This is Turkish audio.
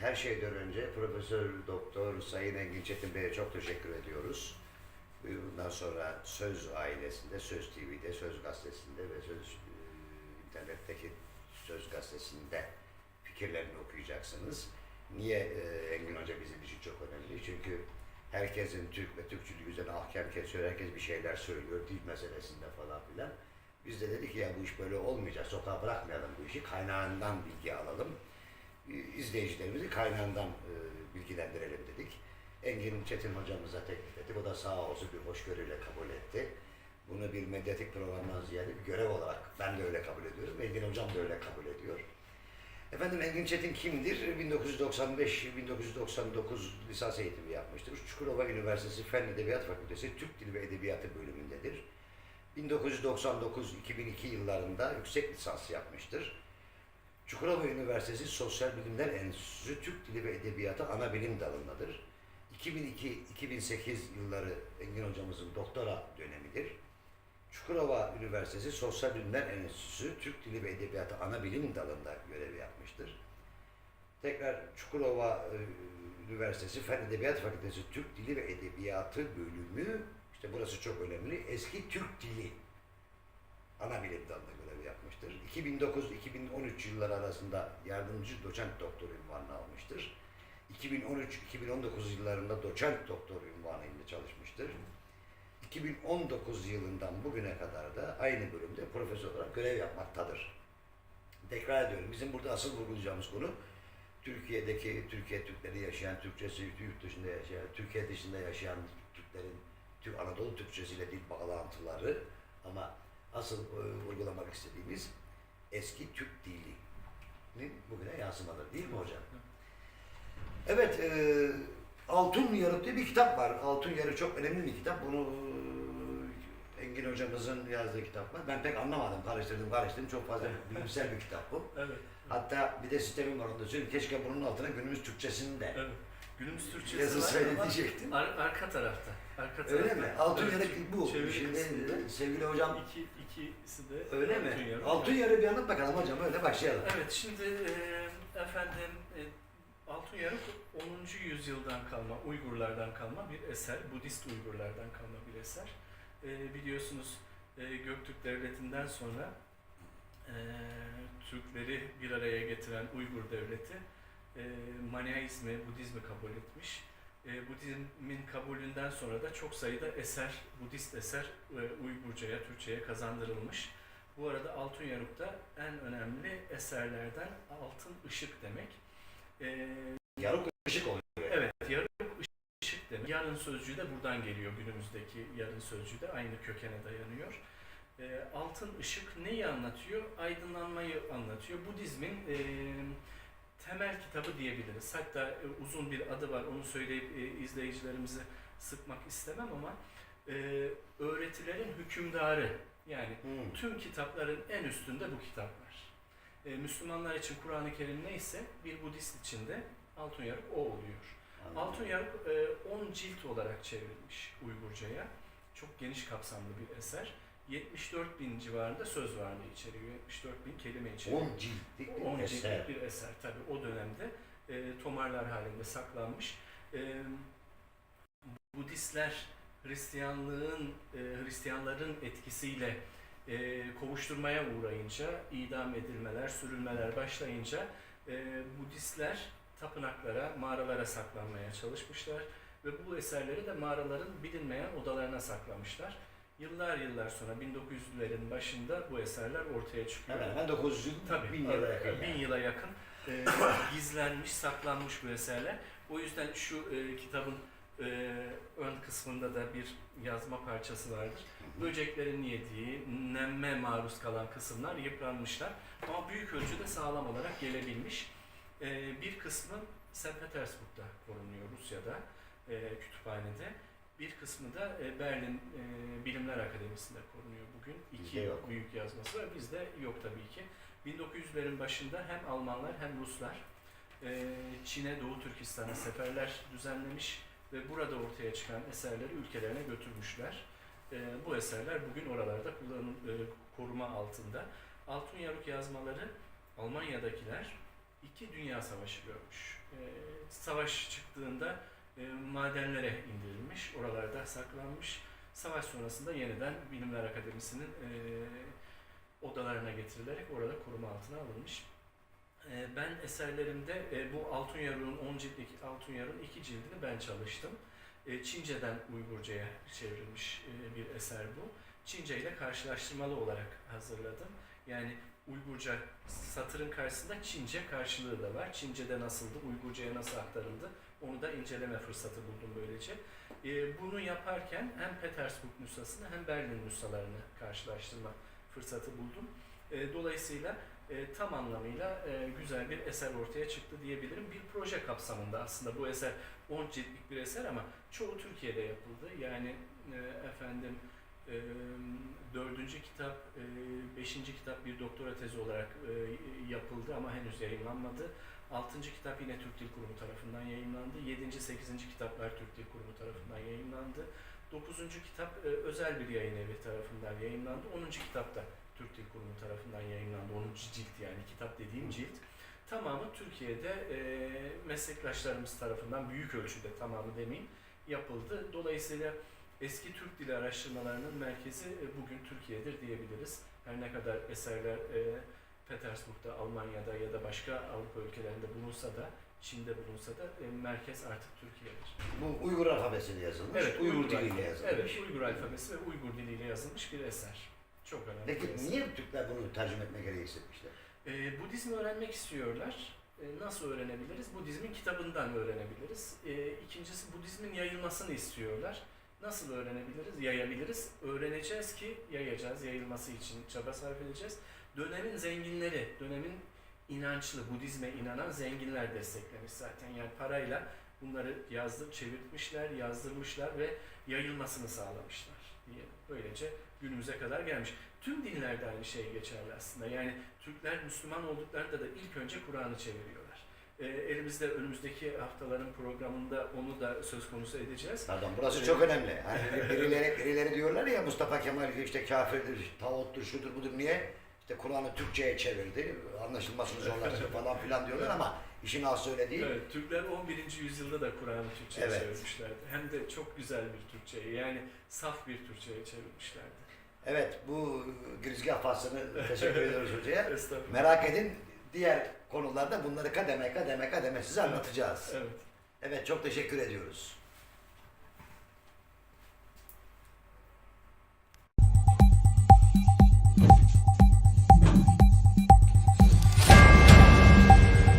her şeyden önce Profesör Doktor Sayın Engin Çetin Bey'e çok teşekkür ediyoruz. Bundan sonra Söz ailesinde, Söz TV'de, Söz Gazetesi'nde ve Söz e, internetteki Söz Gazetesi'nde fikirlerini okuyacaksınız. Niye e, Engin Hoca bizim için çok önemli? Çünkü herkesin Türk ve Türkçülüğü üzerine ahkam kesiyor, herkes bir şeyler söylüyor, dil meselesinde falan filan. Biz de dedik ya bu iş böyle olmayacak, sokağa bırakmayalım bu işi, kaynağından bilgi alalım. İzleyicilerimizi kaynağından e, bilgilendirelim dedik. Engin Çetin hocamıza teklif ettik. O da sağ olsun bir hoşgörüyle kabul etti. Bunu bir medyatik programdan ziyade bir görev olarak ben de öyle kabul ediyorum. Engin hocam da öyle kabul ediyor. Efendim Engin Çetin kimdir? 1995-1999 lisans eğitimi yapmıştır. Çukurova Üniversitesi Fen Edebiyat Fakültesi Türk Dili ve Edebiyatı bölümündedir. 1999-2002 yıllarında yüksek lisans yapmıştır. Çukurova Üniversitesi Sosyal Bilimler Enstitüsü Türk Dili ve Edebiyatı ana bilim dalındadır. 2002-2008 yılları Engin hocamızın doktora dönemidir. Çukurova Üniversitesi Sosyal Bilimler Enstitüsü Türk Dili ve Edebiyatı ana bilim dalında görev yapmıştır. Tekrar Çukurova e, Üniversitesi Fen Edebiyat Fakültesi Türk Dili ve Edebiyatı bölümü, işte burası çok önemli, eski Türk Dili ana bilim dalında görev yapmıştır. 2009-2013 yılları arasında yardımcı doçent doktor ünvanını almıştır. 2013-2019 yıllarında doçent doktor ünvanıyla çalışmıştır. 2019 yılından bugüne kadar da aynı bölümde profesör olarak görev yapmaktadır. Tekrar ediyorum, bizim burada asıl vurgulayacağımız konu Türkiye'deki, Türkiye Türkleri yaşayan, Türkçesi yurt dışında yaşayan, Türkiye dışında yaşayan Türklerin Türk Anadolu Türkçesiyle dil bağlantıları ama asıl e, vurgulamak istediğimiz eski Türk dilinin bugüne yansımaları değil mi hocam? Evet, e, Altın Yarık diye bir kitap var. Altın Yarık çok önemli bir kitap. Bunu e, Engin hocamızın yazdığı kitap var. Ben pek anlamadım, karıştırdım, karıştırdım. Çok fazla bilimsel bir kitap bu. Evet. Hatta bir de sistemim var söyleyeyim. Keşke bunun altına günümüz Türkçesini de Evet. Günümüz Türkçesi yazı var söyle ama diyecektim. ar- arka tarafta. Arka Öyle tarafta. mi? Altın Evet, Yarık bu. çeviri Şimdi kısmında. sevgili hocam İki, ikisi de öyle altın mi? yarı. Altın. Yarık bir anlat bakalım hocam. Öyle başlayalım. Evet, şimdi e, efendim e, Altın Yarık 10. yüzyıldan kalma, Uygurlardan kalma bir eser, Budist Uygurlardan kalma bir eser. E, biliyorsunuz e, Göktürk Devleti'nden sonra e, Türkleri bir araya getiren Uygur Devleti e, Maniaizmi, Budizmi kabul etmiş. E, Budizmin kabulünden sonra da çok sayıda eser, Budist eser e, Uygurcaya, Türkçe'ye kazandırılmış. Bu arada Altın Yaruk'ta en önemli eserlerden altın ışık demek. E, Yarık ışık oluyor. evet, yarık ışık demek. Yarın sözcüğü de buradan geliyor. Günümüzdeki yarın sözcüğü de aynı kökene dayanıyor. Altın ışık neyi anlatıyor? Aydınlanmayı anlatıyor. Budizmin e, temel kitabı diyebiliriz. Hatta e, uzun bir adı var. Onu söyleyip e, izleyicilerimizi sıkmak istemem ama e, öğretilerin hükümdarı yani Hmm. tüm kitapların en üstünde bu kitap var. E, Müslümanlar için Kur'an-ı Kerim neyse bir Budist için de Altın Yarık o oluyor. Anladım. Altın Yarık e, 10 cilt olarak çevrilmiş Uygurcaya. Çok geniş kapsamlı bir eser. 74 bin civarında söz varlığı içeriyor. 74 bin kelime içeriyor. 10 ciltlik 10 bir ciltlik eser. bir eser tabi o dönemde e, tomarlar halinde saklanmış. E, Budistler Hristiyanlığın e, Hristiyanların etkisiyle e, kovuşturmaya uğrayınca, idam edilmeler, sürülmeler başlayınca e, Budistler tapınaklara, mağaralara saklanmaya çalışmışlar ve bu eserleri de mağaraların bilinmeyen odalarına saklamışlar. Yıllar yıllar sonra 1900'lerin başında bu eserler ortaya çıkıyor. Hemen hemen 900 yıl, Tabii, bin yıla yakın. bin yani. yıla yakın e, gizlenmiş, saklanmış bu eserler. O yüzden şu e, kitabın e, ön kısmında da bir yazma parçası vardır. Böceklerin yediği, nemme maruz kalan kısımlar yıpranmışlar. Ama büyük ölçüde sağlam olarak gelebilmiş. E, bir kısmı St. Petersburg'da korunuyor Rusya'da, e, kütüphanede. Bir kısmı da e, Berlin e, Bilimler Akademisi'nde korunuyor bugün. İki yok. büyük yazması var. Bizde yok tabii ki. 1900'lerin başında hem Almanlar hem Ruslar e, Çin'e, Doğu Türkistan'a seferler düzenlemiş ve burada ortaya çıkan eserleri ülkelerine götürmüşler. Bu eserler bugün oralarda kullanım, koruma altında. Altın Yaruk yazmaları Almanya'dakiler iki dünya savaşı görmüş. Savaş çıktığında madenlere indirilmiş, oralarda saklanmış. Savaş sonrasında yeniden Bilimler Akademisi'nin e, odalarına getirilerek orada koruma altına alınmış. E, ben eserlerimde e, bu Altun Yaruk'un 10 ciltlik Altun Yaruk'un iki cildini ben çalıştım. E, Çince'den Uygurca'ya çevrilmiş e, bir eser bu. Çince ile karşılaştırmalı olarak hazırladım. Yani Uygurca satırın karşısında Çince karşılığı da var. Çince'de nasıldı, Uygurca'ya nasıl aktarıldı onu da inceleme fırsatı buldum böylece. E, bunu yaparken hem Petersburg nüshasını hem Berlin nüshalarını karşılaştırma fırsatı buldum. E, dolayısıyla e, tam anlamıyla e, güzel bir eser ortaya çıktı diyebilirim. Bir proje kapsamında aslında bu eser 10 ciltlik bir eser ama çoğu Türkiye'de yapıldı. Yani e, efendim dördüncü kitap, beşinci kitap bir doktora tezi olarak yapıldı ama henüz yayınlanmadı. Altıncı kitap yine Türk Dil Kurumu tarafından yayınlandı. Yedinci, sekizinci kitaplar Türk Dil Kurumu tarafından yayınlandı. Dokuzuncu kitap özel bir yayın evi tarafından yayınlandı. Onuncu kitap da Türk Dil Kurumu tarafından yayınlandı. Onuncu cilt yani kitap dediğim cilt. Tamamı Türkiye'de meslektaşlarımız tarafından büyük ölçüde tamamı demeyeyim yapıldı. Dolayısıyla eski Türk dili araştırmalarının merkezi e, bugün Türkiye'dir diyebiliriz. Her ne kadar eserler e, Petersburg'da, Almanya'da ya da başka Avrupa ülkelerinde bulunsa da, Çin'de bulunsa da e, merkez artık Türkiye'dir. Bu Uygur alfabesiyle yazılmış, Evet, Uygur Uygur diliyle yazılmış. Evet, Uygur alfabesi ve Uygur diliyle yazılmış bir eser. Çok önemli bir Peki eser. niye Türkler bunu tercüme etme gereği hissetmişler? E, Budizmi öğrenmek istiyorlar. E, nasıl öğrenebiliriz? Budizmin kitabından öğrenebiliriz. E, ikincisi Budizmin yayılmasını istiyorlar. Nasıl öğrenebiliriz? Yayabiliriz. Öğreneceğiz ki yayacağız. Yayılması için çaba sarf edeceğiz. Dönemin zenginleri, dönemin inançlı, Budizme inanan zenginler desteklemiş zaten. Yani parayla bunları yazdır, çevirtmişler, yazdırmışlar ve yayılmasını sağlamışlar diye. Böylece günümüze kadar gelmiş. Tüm dinlerde aynı şey geçerli aslında. Yani Türkler Müslüman olduklarında da ilk önce Kur'an'ı çeviriyorlar. Ee, elimizde önümüzdeki haftaların programında onu da söz konusu edeceğiz. Pardon burası Evet. çok önemli. Hani birileri, birileri diyorlar ya Mustafa Kemal işte kafirdir, tağuttur, şudur budur niye? İşte Kur'an'ı Türkçe'ye çevirdi, anlaşılmasını zorlaştırdı falan filan diyorlar ama işin aslı öyle değil. Evet, Türkler 11. yüzyılda da Kur'an'ı Türkçe'ye Evet. çevirmişlerdi. Hem de çok güzel bir Türkçe'ye, yani saf bir Türkçe'ye çevirmişlerdi. Evet bu girizgah faslını teşekkür ediyoruz hocaya. Merak edin diğer konularda bunları kademe kademe kademe size anlatacağız. Evet. Evet çok teşekkür ediyoruz.